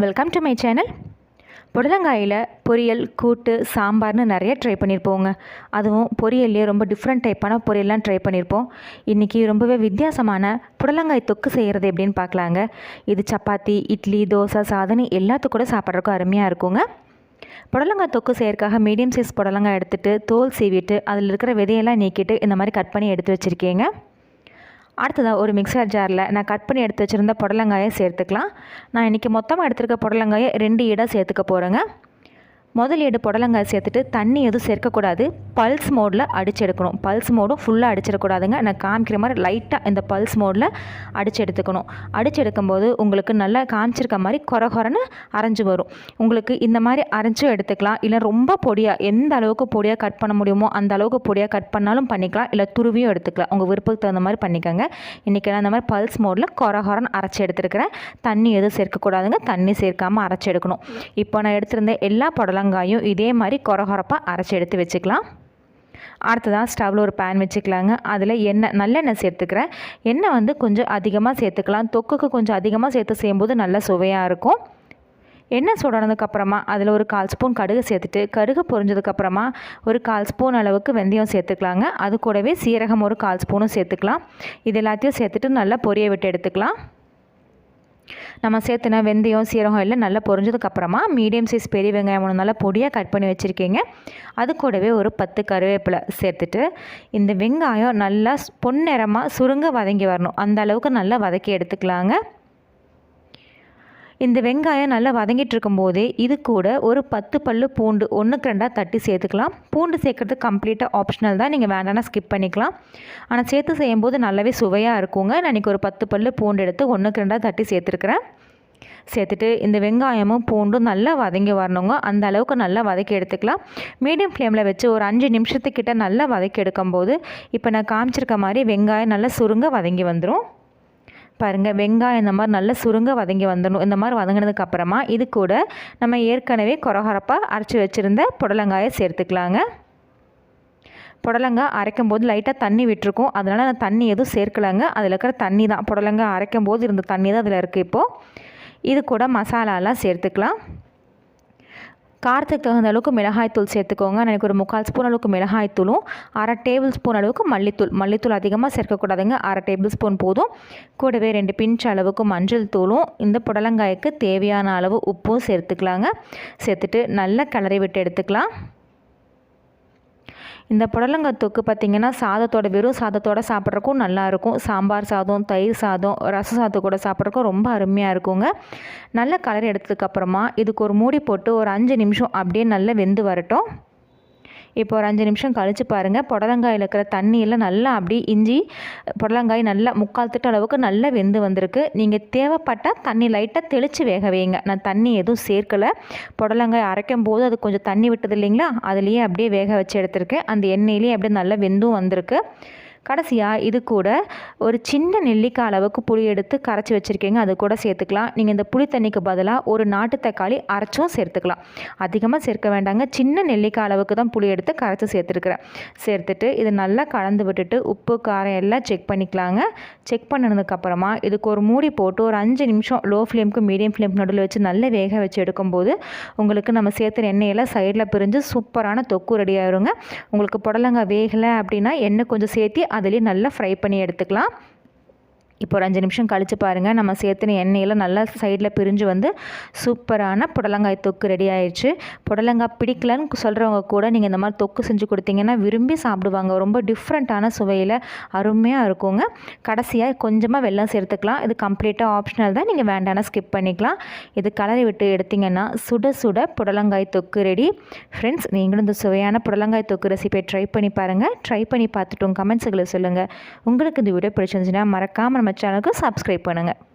Welcome to my channel புடலங்காயில் பொரியல் கூட்டு சாம்பார்னு நிறைய ட்ரை பண்ணியிருப்போங்க அதுவும் பொரியல்லையே ரொம்ப டிஃப்ரெண்ட் டைப்பான பொரியல்லாம் ட்ரை பண்ணியிருப்போம் இன்றைக்கி ரொம்பவே வித்தியாசமான புடலங்காய் தொக்கு செய்கிறது எப்படின்னு பார்க்கலாங்க. இது சப்பாத்தி இட்லி தோசை சாதனை எல்லாத்துக்கும் கூட சாப்பிட்றதுக்கும் அருமையாக இருக்குங்க. புடலங்காய் தொக்கு செய்யறதுக்காக மீடியம் சைஸ் புடலங்காய் எடுத்துகிட்டு தோல் சீவிட்டு அதில் இருக்கிற விதையெல்லாம் நீக்கிட்டு இந்த மாதிரி கட் பண்ணி எடுத்து வச்சுருக்கேங்க. அடுத்ததாக ஒரு மிக்சர் ஜாரில் நான் கட் பண்ணி எடுத்து வச்சுருந்த புடலங்காயை சேர்த்துக்கலாம். நான் இன்றைக்கி மொத்தமாக எடுத்துருக்க புடலங்காயை ரெண்டு ஈடாக சேர்த்துக்க போகிறேங்க முதல் ஈடு புடலங்காய் சேர்த்துட்டு தண்ணி எதுவும் சேர்க்கக்கூடாது. பல்ஸ் மோடில் அடிச்செடுக்கணும். பல்ஸ் மோடும் ஃபுல்லாக அடிச்சிடக்கூடாதுங்க. நான் காமிக்கிற மாதிரி லைட்டாக இந்த பல்ஸ் மோடில் அடிச்சு எடுத்துக்கணும் அடிச்சு எடுக்கும்போது உங்களுக்கு நல்லா காமிச்சிருக்க மாதிரி கொர கொரன்னு அரைஞ்சு வரும். உங்களுக்கு இந்த மாதிரி அரைஞ்சும் எடுத்துக்கலாம். இல்லை ரொம்ப பொடியாக எந்த அளவுக்கு பொடியாக கட் பண்ண முடியுமோ அந்த அளவுக்கு பொடியாக கட் பண்ணாலும் பண்ணிக்கலாம். இல்லை துருவியும் எடுத்துக்கலாம். உங்கள் விருப்பத்துக்கு தகுந்த மாதிரி பண்ணிக்கோங்க. இன்றைக்கி நான் இந்த மாதிரி பல்ஸ் மோடில் கொர கொரன்னு அரைச்சி எடுத்துருக்கிறேன். தண்ணி எதுவும் சேர்க்கக்கூடாதுங்க. தண்ணி சேர்க்காமல் அரைச்சி எடுக்கணும். இப்போ நான் எடுத்திருந்த எல்லா புடலங்காயும் இதே மாதிரி கொரகொரப்பாக அரைச்சி எடுத்து வச்சுக்கலாம். அடுத்ததாக ஸ்டவ்வில் ஒரு பேன் வச்சுக்கலாங்க. அதில் எண்ணெய் நல்லெண்ணெய் சேர்த்துக்கிறேன். எண்ணெய் வந்து கொஞ்சம் அதிகமாக சேர்த்துக்கலாம். தொக்குக்கு கொஞ்சம் அதிகமாக சேர்த்து செய்யும்போது நல்ல சுவையாக இருக்கும். எண்ணெய் சுடனதுக்கப்புறமா அதில் ஒரு கால் ஸ்பூன் கடுகு சேர்த்துட்டு கடுகு பொரிஞ்சதுக்கப்புறமா ஒரு கால் ஸ்பூன் அளவுக்கு வெந்தயம் சேர்த்துக்கலாங்க. அது கூடவே சீரகம் ஒரு கால் ஸ்பூனும் சேர்த்துக்கலாம். இது எல்லாத்தையும் சேர்த்துட்டு நல்லா பொரிய விட்டு எடுத்துக்கலாம். நம்ம சேர்த்துன வெந்தயம் சீரகம் எல்லாம் நல்லா பொரிஞ்சதுக்கப்புறமா மீடியம் சைஸ் பெரிய வெங்காயம் ஒன்று நல்லா பொடியாக கட் பண்ணி வச்சுருக்கீங்க. அது கூடவே ஒரு பத்து கருவேப்பிலை சேர்த்துட்டு இந்த வெங்காயம் நல்லா பொன்னிறமாக சுருங்க வதங்கி வரணும். அந்த அளவுக்கு நல்லா வதக்கி எடுத்துக்கலாங்க. இந்த வெங்காயம் நல்லா வதங்கிட்டு இருக்கும்போதே இது கூட ஒரு பத்து பல்லு பூண்டு ஒன்றுக்கு ரெண்டாக தட்டி சேர்த்துக்கலாம். பூண்டு சேர்க்குறது கம்ப்ளீட்டாக ஆப்ஷனல் தான். நீங்கள் வேண்டாம்னா ஸ்கிப் பண்ணிக்கலாம். ஆனால் சேர்த்து செய்யும்போது நல்லாவே சுவையாக இருக்குங்க. நான் இன்றைக்கி ஒரு பத்து பல்லு பூண்டு எடுத்து ஒன்றுக்கு ரெண்டாக தட்டி சேர்த்துருக்குறேன். சேர்த்துட்டு இந்த வெங்காயமும் பூண்டும் நல்லா வதங்கி வரணுங்க. அந்த அளவுக்கு நல்லா வதக்கி எடுத்துக்கலாம். மீடியம் ஃப்ளேமில் வச்சு ஒரு அஞ்சு நிமிஷத்துக்கிட்ட நல்லா வதக்கி எடுக்கும்போது இப்போ நான் காமிச்சிருக்க மாதிரி வெங்காயம் நல்லா சுருங்க வதங்கி வந்துடும் பாருங்கள் வெங்காயம் இந்த மாதிரி நல்லா சுருங்க வதங்கி வந்துடணும். இந்த மாதிரி வதங்கினதுக்கு அப்புறமா இது கூட நம்ம ஏற்கனவே கொரகரப்பாக அரைச்சி வச்சுருந்த புடலங்காயை சேர்த்துக்கலாங்க. புடலங்காய் அரைக்கும் போது லைட்டாக தண்ணி விட்டுருக்கோம். அதனால் நான் தண்ணி எதுவும் சேர்க்கலாங்க. அதில் இருக்கிற தண்ணி தான். புடலங்காய் அரைக்கும் போது இருந்த தண்ணி தான் அதில் இருக்குது இப்போது இது கூட மசாலாலாம் சேர்த்துக்கலாம். காரத்துக்கு தகுந்த அளவுக்கு மிளகாய்த்தூள் சேர்த்துக்கோங்க. எனக்கு ஒரு முக்கால் ஸ்பூன் அளவுக்கு மிளகாய்த்தூளும் அரை டேபிள் ஸ்பூன் அளவுக்கு மல்லித்தூள். மல்லித்தூள் அதிகமாக சேர்க்கக்கூடாதுங்க. அரை டேபிள் ஸ்பூன் போதும். கூடவே ரெண்டு பிஞ்ச் அளவுக்கு மஞ்சள் தூளும் இந்த புடலங்காய்க்கு தேவையான அளவு உப்பும் சேர்த்துக்கலாங்க. சேர்த்துட்டு நல்லா கிளறி விட்டு எடுத்துக்கலாம். இந்த புடலங்காய் தொக்கு பார்த்திங்கன்னா சாதத்தோட வெறும் சாதத்தோட சாப்பிட்றக்கும் நல்லாயிருக்கும். சாம்பார் சாதம் தயிர் சாதம் ரச சாதத்து கூட சாப்பிட்றக்கும் ரொம்ப அருமையாக இருக்குங்க. நல்ல கலர் எடுத்ததுக்கப்புறமா இதுக்கு ஒரு மூடி போட்டு ஒரு அஞ்சு நிமிஷம் அப்படியே நல்லா வெந்து வரட்டும். இப்போ ஒரு அஞ்சு நிமிஷம் கழித்து பாருங்கள் புடலங்காயில் இருக்கிற தண்ணியில் நல்லா அப்படி இஞ்சி புடலங்காய் நல்லா முக்கால் திட்ட அளவுக்கு நல்லா வெந்து வந்திருக்கு. நீங்கள் தேவைப்பட்டால் தண்ணி லைட்டாக தெளித்து வேக வைங்க. நான் தண்ணி எதுவும் சேர்க்கலை. புடலங்காய் அரைக்கும் போது அது கொஞ்சம் தண்ணி விட்டது இல்லைங்களா? அதுலேயே அப்படியே வேக வச்சு எடுத்திருக்கேன். அந்த எண்ணெயிலேயே அப்படியே நல்லா வெந்தும் வந்திருக்கு. கடைசியாக இது கூட ஒரு சின்ன நெல்லிக்காய் அளவுக்கு புளி எடுத்து கரைச்சி வச்சுருக்கீங்க அது கூட சேர்த்துக்கலாம். நீங்கள் இந்த புளி தண்ணிக்கு பதிலாக ஒரு நாட்டு தக்காளி அரைச்சும் சேர்த்துக்கலாம். அதிகமாக சேர்க்க வேண்டாங்க. சின்ன நெல்லிக்காய் அளவுக்கு தான் புளி எடுத்து கரைச்சி சேர்த்துருக்குறேன். சேர்த்துட்டு இது நல்லா கலந்து விட்டுட்டு உப்பு காரம் எல்லாம் செக் பண்ணிக்கலாங்க. செக் பண்ணினதுக்கப்புறமா இதுக்கு ஒரு மூடி போட்டு ஒரு அஞ்சு நிமிஷம் லோ ஃப்ளேமுக்கு மீடியம் ஃப்ளேம் நடுவில் வச்சு நல்லா வேக வச்சு எடுக்கும்போது உங்களுக்கு நம்ம சேர்த்துற எண்ணெயெல்லாம் சைடில் பிரிஞ்சு சூப்பரான தொக்கு ரெடி ஆயிருங்க. உங்களுக்கு புடலங்காய் வேகலை அப்படின்னா எண்ணெய் கொஞ்சம் சேர்த்து அதிலே நல்லா ஃப்ரை பண்ணி எடுத்துக்கலாம். இப்போ ஒரு அஞ்சு நிமிஷம் கழித்து பாருங்கள் நம்ம சேர்த்துன எண்ணெயில் நல்லா சைடில் பிரிஞ்சு வந்து சூப்பரான புடலங்காய் தொக்கு ரெடி ஆயிடுச்சு புடலங்காய் பிடிக்கலன்னு சொல்கிறவங்க கூட நீங்கள் இந்த மாதிரி தொக்கு செஞ்சு கொடுத்தீங்கன்னா விரும்பி சாப்பிடுவாங்க. ரொம்ப டிஃப்ரெண்ட்டான சுவையில் அருமையாக இருக்குங்க. கடைசியாக கொஞ்சமாக வெள்ளம் சேர்த்துக்கலாம். இது கம்ப்ளீட்டாக ஆப்ஷனல் தான். நீங்கள் வேண்டானா ஸ்கிப் பண்ணிக்கலாம். இது கலரை விட்டு எடுத்திங்கன்னா சுட சுட புடலங்காய் தொக்கு ரெடி ஃப்ரெண்ட்ஸ் நீங்களும் இந்த சுவையான புடலங்காய் தொக்கு ரெசிபியை ட்ரை பண்ணி பாருங்கள் ட்ரை பண்ணி பார்த்துட்டு கமெண்ட்ஸுகளை சொல்லுங்கள் உங்களுக்கு இந்த வீடியோ பிடிச்சிருந்துச்சுன்னா மறக்காமல் நம்ம நம்ம சேனலுக்கு சப்ஸ்கிரைப் பண்ணுங்கள்